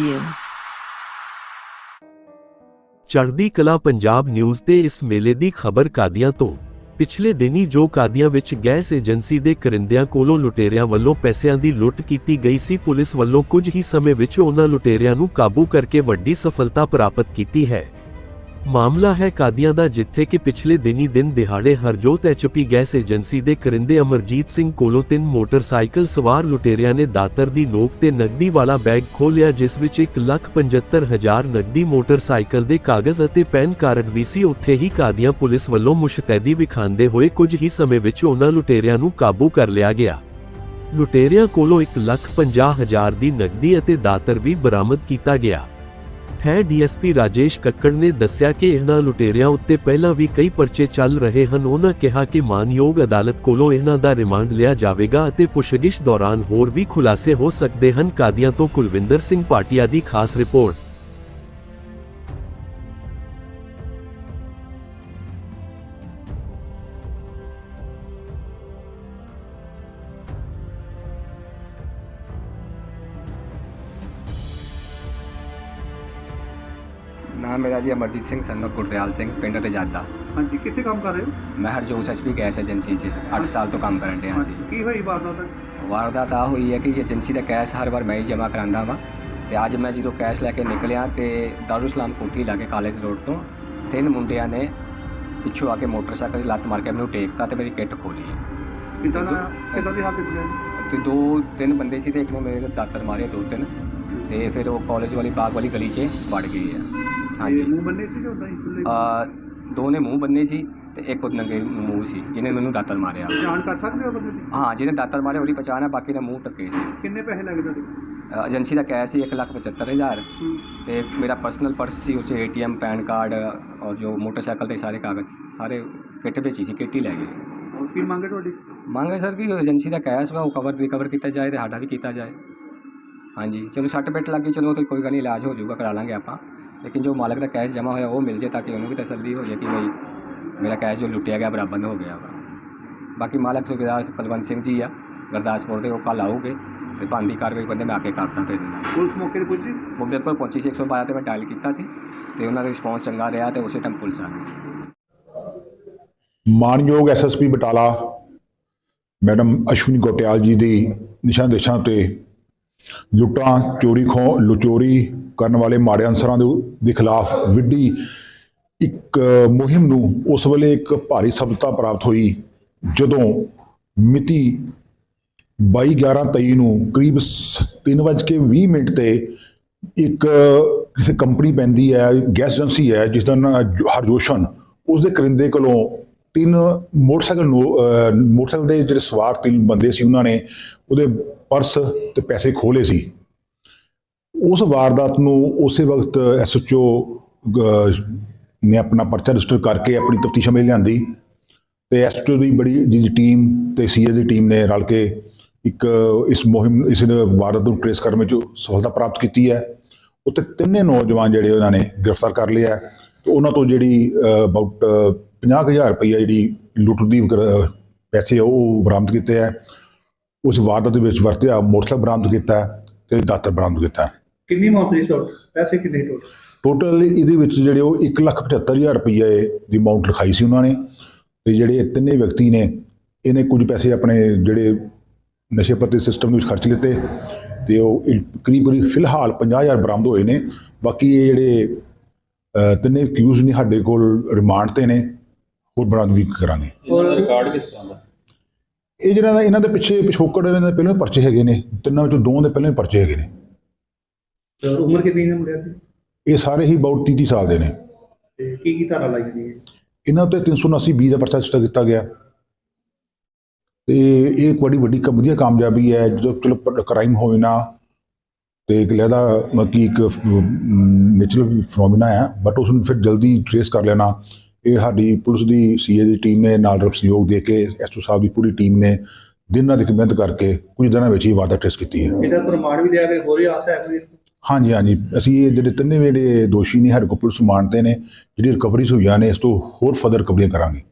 review. ਚੜ੍ਹਦੀ ਕਲਾ Punjab news ਤੇ ਇਸ ਮੇਲੇ ਦੀ ਖਬਰ ਕਾਦੀਆਂ ਤੋਂ ਪਿਛਲੇ ਦਿਨੀ ਜੋ ਕਾਦੀਆਂ ਵਿੱਚ ਗੈਸ ਏਜੰਸੀ ਦੇ ਕਰਿੰਦਿਆਂ ਕੋਲੋਂ ਲੁਟੇਰਿਆਂ ਵੱਲੋਂ ਪੈਸਿਆਂ ਦੀ ਲੁੱਟ ਕੀਤੀ ਗਈ ਸੀ, ਪੁਲਿਸ ਵੱਲੋਂ ਕੁਝ ਹੀ ਸਮੇਂ ਵਿੱਚ ਉਹਨਾਂ ਲੁਟੇਰਿਆਂ ਨੂੰ ਕਾਬੂ ਕਰਕੇ ਵੱਡੀ ਸਫਲਤਾ ਪ੍ਰਾਪਤ ਕੀਤੀ ਹੈ ਮਾਮਲਾ ਹੈ ਕਾਦੀਆਂ ਦਾ ਜਿੱਥੇ ਕਿ ਪਿਛਲੇ ਦਿਨੀ ਦਿਨ ਦਿਹਾੜੇ ਹਰਜੋਤ ਐਚਪੀ ਗੈਸ ਏਜੰਸੀ ਦੇ ਕਰਿੰਦੇ ਅਮਰਜੀਤ ਸਿੰਘ ਕੋਲੋਂ ਤਿੰਨ ਮੋਟਰਸਾਈਕਲ ਸਵਾਰ ਲੁਟੇਰਿਆਂ ਨੇ ਦਾਤਰ ਦੀ ਨੋਕ ਤੇ ਨਕਦੀ ਵਾਲਾ ਬੈਗ ਖੋਲ੍ਹਿਆ ਜਿਸ ਵਿੱਚ 1,75,000 ਨਕਦੀ ਮੋਟਰਸਾਈਕਲ ਦੇ ਕਾਗਜ਼ ਅਤੇ ਪੈਨ ਕਾਰਡ ਵੀ ਸੀ। ਉੱਥੇ ਹੀ ਕਾਦੀਆਂ ਪੁਲਿਸ ਵੱਲੋਂ ਮੁਸ਼ਤੈਦੀ ਵਿਖਾਉਂਦੇ ਹੋਏ ਕੁਝ ਹੀ ਸਮੇਂ ਵਿੱਚ ਉਹਨਾਂ ਲੁਟੇਰਿਆਂ ਨੂੰ ਕਾਬੂ ਕਰ ਲਿਆ ਗਿਆ। ਲੁਟੇਰਿਆਂ ਕੋਲੋਂ 1,50,000 ਦੀ ਨਕਦੀ ਅਤੇ ਦਾਤਰ ਵੀ ਬਰਾਮਦ ਕੀਤਾ ਗਿਆ। ਹੈ ਡੀਐਸਪੀ ਰਾਜੇਸ਼ ਕੱਕੜ ਨੇ ਦੱਸਿਆ ਕਿ ਇਹਨਾਂ ਲੁਟੇਰਿਆਂ ਉੱਤੇ ਪਹਿਲਾਂ ਵੀ ਕਈ ਪਰਚੇ ਚੱਲ ਰਹੇ ਹਨ। ਉਹਨਾਂ ਕਿਹਾ ਕਿ ਮਾਨਯੋਗ ਅਦਾਲਤ ਕੋਲੋਂ ਇਹਨਾਂ ਦਾ ਰਿਮਾਂਡ ਲਿਆ ਜਾਵੇਗਾ ਅਤੇ ਪੁੱਛਗਿੱਛ ਦੌਰਾਨ ਹੋਰ ਵੀ ਖੁਲਾਸੇ ਹੋ ਸਕਦੇ ਹਨ। ਕਾਦੀਆਂ ਤੋਂ ਕੁਲਵਿੰਦਰ ਸਿੰਘ ਪਾਟਿਆ ਦੀ ਖਾਸ ਰਿਪੋਰਟ। ਨਾਮ ਮੇਰਾ ਜੀ ਅਮਰਜੀਤ ਸਿੰਘ ਸੰਨ of ਗੁਰਦਿਆਲ ਸਿੰਘ ਪਿੰਡ ਰਜਾਦਾ ਹਾਂਜੀ ਕਿੱਥੇ ਕੰਮ ਕਰ ਰਹੇ ਹੋ ਮੈਂ ਹਰਜੋਤ ਐਚਪੀ ਗੈਸ ਏਜੰਸੀ 'ਚ 8 ਸਾਲ ਤੋਂ ਕੰਮ ਕਰਨ ਡਿਆ ਸੀ ਹਾਂਜੀ, ਕੀ ਹੋਈ ਵਾਰਦਾਤ ਵਾਰਦਾਤ ਆ ਹੋਈ ਹੈ ਕਿ ਏਜੰਸੀ ਦਾ ਕੈਸ਼ ਹਰ ਵਾਰ ਮੈਂ ਹੀ ਜਮ੍ਹਾਂ ਕਰਾਂਦਾ ਵਾਂ ਤੇ ਅੱਜ ਮੈਂ ਜਦੋਂ ਕੈਸ਼ ਲੈ ਕੇ ਨਿਕਲਿਆ ਤੇ ਦਾਰੂ ਇਸਲਾਮ ਕੋਠੀ ਲਾਗੇ ਕਾਲਜ ਰੋਡ ਤੋਂ ਤਿੰਨ ਮੁੰਡਿਆਂ ਨੇ ਪਿੱਛੋਂ ਆ ਕੇ ਮੋਟਰਸਾਈਕਲ 'ਤੇ ਲੱਤ ਮਾਰ ਕੇ ਮੈਨੂੰ ਟੇਕਤਾ ਤੇ ਮੇਰੀ ਕਿੱਟ ਖੋਲੀ ਕਿੱਦਾਂ ਦਾ ਕਿੱਦਾਂ ਦੀ ਹਾਲਤ ਹੈ ਤੇ ਦੋ ਤਿੰਨ ਬੰਦੇ ਸੀ ਤੇ ਇੱਕ ਨੇ ਮੇਰੇ ਦਾਤਰ ਮਾਰੇ ਦੋ ਤਿੰਨ ਤੇ ਫਿਰ ਉਹ ਕਾਲਜ ਵਾਲੀ ਬਾਗ ਵਾਲੀ ਗਲੀ 'ਚ ਵੜ ਗਈ ਆ ਹਾਂਜੀ। ਮੂੰਹ ਬੰਨੇ ਸੀ ਕਿ ਉਦਾਂ ਹੀ ਖੁੱਲੇ? ਆ ਦੋ ਨੇ ਮੂੰਹ ਬੰਨੇ ਸੀ ਤੇ ਇੱਕ ਉਹ ਨੰਗੇ ਮੂੰਹ ਸੀ ਜਿਹਨੇ ਮੈਨੂੰ ਦਾਤਰ ਮਾਰਿਆ। ਜਾਣ ਕਰ ਸਕਦੇ ਹੋ ਬੰਦੇ ਦੀ? ਹਾਂ ਜਿਹਨੇ ਦਾਤਰ ਮਾਰੇ ਉਹਦੀ ਪਛਾਣ ਹੈ ਬਾਕੀ ਦਾ ਮੂੰਹ ਟੱਕੇ ਸੀ। ਕਿੰਨੇ ਪੈਸੇ ਲੱਗੇ ਤੁਹਾਡੇ? ਅ, ਏਜੰਸੀ ਦਾ ਕੈਸ਼ ਸੀ 175000 ਹੂੰ। ਤੇ ਮੇਰਾ ਪਰਸਨਲ ਪਰਸ ਸੀ ਉਸ 'ਚ ਏਟੀਐਮ ਪੈਨ ਕਾਰਡ ਔਰ ਜੋ ਮੋਟਰਸਾਈਕਲ ਦੇ ਸਾਰੇ ਕਾਗਜ਼ ਸਾਰੇ ਕਿੱਟ ਵਿੱਚ ਹੀ ਸੀ ਕਿੱਟ ਹੀ ਲੈ ਗਏ। ਹੋਰ ਕੀ ਮੰਗੇ ਤੁਹਾਡੀ? ਮੰਗ ਹੈ ਸਰ ਕਿ ਏਜੰਸੀ ਦਾ ਕੈਸ਼ ਵਾ ਉਹ ਕਵਰ ਰਿਕਵਰ ਕੀਤਾ ਜਾਏ ਤੇ ਸਾਡਾ ਵੀ ਕੀਤਾ ਜਾਏ। ਹਾਂਜੀ ਚਲੋ ਸੱਟ ਪਿੱਟ ਲੱਗੀ ਚਲੋ ਉਹ ਤਾਂ ਕੋਈ ਗੱਲ ਨਹੀਂ ਇਲਾਜ ਹੋ ਜਾਊਗਾ ਕਰਾ ਲਾਂਗੇ ਆਪਾਂ। ਲੇਕਿਨ ਜੋ ਮਾਲਕ ਦਾ ਕੈਸ਼ ਜਮ੍ਹਾਂ ਹੋਇਆ ਉਹ ਮਿਲ ਜੇ ਤਾਂ ਕਿ ਉਹਨੂੰ ਵੀ ਤਸੱਲੀ ਹੋ ਜਾਏ ਕਿ ਨਹੀਂ ਮੇਰਾ ਕੈਸ਼ ਜੋ ਲੁੱਟਿਆ ਗਿਆ ਬਰਾਬਰ ਹੋ ਗਿਆ ਵਾ। ਬਾਕੀ ਮਾਲਕ ਸੁਬੇਦਾਰ ਕੁਲਵੰਤ ਸਿੰਘ ਜੀ ਆ ਗੁਰਦਾਸਪੁਰ ਦੇ ਉਹ ਕੱਲ੍ਹ ਆਉਗੇ ਤੇ ਬੰਦੀ ਕਾਰਵਾਈ ਬੰਦੇ ਮੈਂ ਆ ਕੇ ਕਰਦਾ ਫਿਰ। ਪੁਲਿਸ ਮੌਕੇ ਤੇ ਪੁੱਜੀ? ਉਹ ਮੇਰੇ ਕੋਲ ਪਹੁੰਚੀ ਸੀ 112 ਤੇ ਮੈਂ ਡਾਇਲ ਕੀਤਾ ਸੀ ਤੇ ਉਹਨਾਂ ਦਾ ਰਿਸਪੌਂਸ ਚੰਗਾ ਰਿਹਾ ਤੇ ਉਸੇ ਟਾਈਮ ਪੁਲਿਸ ਆ ਗਈ ਸੀ। ਮਾਨਯੋਗ ਐਸਐਸਪੀ ਬਟਾਲਾ ਮੈਡਮ ਅਸ਼ਵਨੀ ਗੋਟਿਆਲ ਜੀ ਦੀ ਨਿਸ਼ਾਨ ਦੇਸ਼ਾਂ ਤੇ ਲੁੱਟਾਂ, ਚੋਰੀ ਖੋ, ਲੁਚੋਰੀ ਕਰਨ ਵਾਲੇ ਮਾੜੇ ਅਨਸਰਾਂ ਦੇ ਖਿਲਾਫ ਵਿੱਢੀ ਇੱਕ ਮੁਹਿੰਮ ਨੂੰ ਉਸ ਵੇਲੇ ਇੱਕ ਭਾਰੀ ਸਫਲਤਾ ਪ੍ਰਾਪਤ ਹੋਈ, ਜਦੋਂ ਮਿਤੀ 22/11/23 ਨੂੰ ਕਰੀਬ 3:20 ਮਿੰਟ ਤੇ ਇੱਕ ਕਿਸੇ ਕੰਪਨੀ ਪੈਂਦੀ ਹੈ, ਗੈਸ ਏਜੰਸੀ ਹੈ, ਜਿਸ ਦਾ ਨਾਂ ਹਰਜੋਸ਼ਨ ਉਸ ਦੇ ਕਰਿੰਦੇ ਕੋਲੋਂ ਤਿੰਨ ਮੋਟਰਸਾਈਕਲ ਨੂੰ- ਮੋਟਰਸਾਈਕਲ ਦੇ ਜਿਹੜੇ ਸਵਾਰ ਤਿੰਨ ਬੰਦੇ ਸੀ, ਉਹਨਾਂ ਨੇ ਉਹਦੇ ਪਰਸ ਤੇ ਪੈਸੇ ਖੋਲੇ ਸੀ। ਉਸ ਵਾਰਦਾਤ ਨੂੰ ਉਸੇ ਵਕਤ ਐਸਐਚਓ ਨੇ ਆਪਣਾ ਪਰਚਾ ਰਜਿਸਟਰ ਕਰਕੇ ਆਪਣੀ ਤਫਤੀਸ਼ ਵਿੱਚ ਲਿਆਂਦੀ ਤੇ ਐਸਐਚਓ ਦੀ ਬੜੀ ਜੀ ਟੀਮ ਤੇ ਸੀਏ ਦੀ ਟੀਮ ਨੇ ਰਲ ਕੇ ਇੱਕ ਇਸ ਮੁਹਿੰਮ, ਇਸ ਵਾਰਦਾਤ ਨੂੰ ਟ੍ਰੇਸ ਕਰਨ ਵਿੱਚ ਸਫਲਤਾ ਪ੍ਰਾਪਤ ਕੀਤੀ ਹੈ। ਉੱਤੇ ਤਿੰਨੇ ਨੌਜਵਾਨ ਜਿਹੜੇ ਉਹਨਾਂ ਨੇ ਗ੍ਰਿਫਤਾਰ ਕਰ ਲਿਆ ਹੈ। ਤੇ ਉਹਨਾਂ ਤੋਂ ਜਿਹੜੀ ਅਬਾਊਟ 50000 ਰੁਪਈਆ ਜਿਹੜੀ ਲੁੱਟ ਦੀ ਪੈਸੇ ਉਹ ਬਰਾਮਦ ਕੀਤੇ ਹੈ ਉਸ ਵਾਰਦਾਤ ਦੇ ਵਿੱਚ ਵਰਤਿਆ ਮੋਟਰਸਾਈਕਲ ਬਰਾਮਦ ਕੀਤਾ ਤੇ ਦਾਤਰ ਬਰਾਮਦ ਕੀਤਾ। ਕਿੰਨੀ ਦੀ ਟੋਟਲ ਪੈਸੇ ਕਿੰਨੇ ਟੋਟਲ ਟੋਟਲ ਇਹਦੇ ਵਿੱਚ ਜਿਹੜੇ ਉਹ 175000 ਰੁਪਏ ਦੀ ਅਮਾਉਂਟ ਲਿਖਾਈ ਸੀ ਉਹਨਾਂ ਨੇ। ਤੇ ਜਿਹੜੇ ਤਿੰਨੇ ਵਿਅਕਤੀ ਨੇ ਇਹਨੇ ਕੁਝ ਪੈਸੇ ਆਪਣੇ ਜਿਹੜੇ ਨਸ਼ੇ ਪੱਤੇ ਸਿਸਟਮ ਵਿੱਚ ਖਰਚ ਲਿੱਤੇ ਤੇ ਉਹ ਕਰੀਬ ਕਰੀਬ ਫਿਲਹਾਲ 50000 ਬਰਾਮਦ ਹੋਏ ਨੇ। ਬਾਕੀ ਇਹ ਜਿਹੜੇ ਤਿੰਨੇ ਅਕਿਊਜ਼ ਨੇ ਸਾਡੇ ਕੋਲ ਰਿਮਾਂਡ ਤੇ ਨੇ। ਹੋਰ ਬਰਾਮਦ ਵੀ ਕਰਾਂਗੇ। ਇਹਨਾਂ ਦਾ ਰਿਕਾਰਡ ਕਿਸ ਤਰ੍ਹਾਂ ਦਾ। ਇਹ ਜਿਹੜਾ ਨਾ ਇਹਨਾਂ ਦੇ ਪਿੱਛੇ ਪਿਛੋਕੜ ਇਹਨਾਂ ਦੇ ਪਹਿਲਾਂ ਪਰਚੇ ਹੈਗੇ ਨੇ ਤਿੰਨਾਂ ਵਿੱਚੋਂ ਦੋ ਦੇ ਪਹਿਲਾਂ ਪਰਚੇ ਹੈਗੇ ਨੇ। ਉਮਰ ਕਿੰਨੀ ਹੈ ਮੁੰਡਿਆਂ ਦੀ? ਇਹ ਸਾਰੇ ਹੀ ਅਬਾਊਟ 30 30 ਸਾਲ ਦੇ ਨੇ। ਤੇ ਕੀ ਕੀ ਧਾਰਾ ਲਾਈ ਗਈ ਹੈ? ਇਹਨਾਂ ਉੱਤੇ 379 ਬੀ ਦਾ ਪਰਚਾ ਰਜਿਸਟਰ ਕੀਤਾ ਗਿਆ। ਤੇ ਇਹ ਇੱਕ ਬੜੀ ਵੱਡੀ ਵਧੀਆ ਕਾਮਯਾਬੀ ਹੈ ਜਦੋਂ ਚਲੋ ਕ੍ਰਾਈਮ ਹੋਵੇ ਨਾ ਤੇ ਇੱਕ ਲਹਿਦਾ ਮੱਕੀ ਇੱਕ ਨੇਚਰਲ ਫਰੋਮਿਨਾ ਹੈ ਬਟ ਉਸ ਨੂੰ ਫਿਰ ਜਲਦੀ ਟ੍ਰੇਸ ਕਰ ਲੈਣਾ। ਇਹ ਸਾਡੀ ਪੁਲਿਸ ਦੀ ਸੀਏ ਦੀ ਟੀਮ ਨੇ ਨਾਲ ਸਹਿਯੋਗ ਦੇ ਕੇ ਐਸਓ ਸਾਹਿਬ ਦੀ ਪੂਰੀ ਟੀਮ ਨੇ ਦਿਨ ਇੱਕ ਮਿਹਨਤ ਕਰਕੇ ਕੁਝ ਦਿਨਾਂ ਵਿੱਚ ਹੀ ਵਾਰਦਾਤ ਟ੍ਰੇਸ ਕੀਤੀ ਹੈ। ਇਹਦਾ ਪ੍ਰਮਾਣ ਵੀ ਲਿਆ ਕੇ ਹੋਰ ਹੀ ਆਸ ਹੈ ਕੋਈ ਹਾਂਜੀ ਹਾਂਜੀ। ਅਸੀਂ ਇਹ ਜਿਹੜੇ ਤਿੰਨੇ ਜਿਹੜੇ ਦੋਸ਼ੀ ਨੇ ਸਾਡੇ ਕੋਲ ਪੁਲਿਸ ਮਾਨਤੇ ਨੇ ਜਿਹੜੀ ਰਿਕਵਰੀਜ਼ ਹੋਈਆਂ ਨੇ ਇਸ ਤੋਂ ਹੋਰ ਫਰਦਰ ਰਿਕਵਰੀਆਂ ਕਰਾਂਗੇ.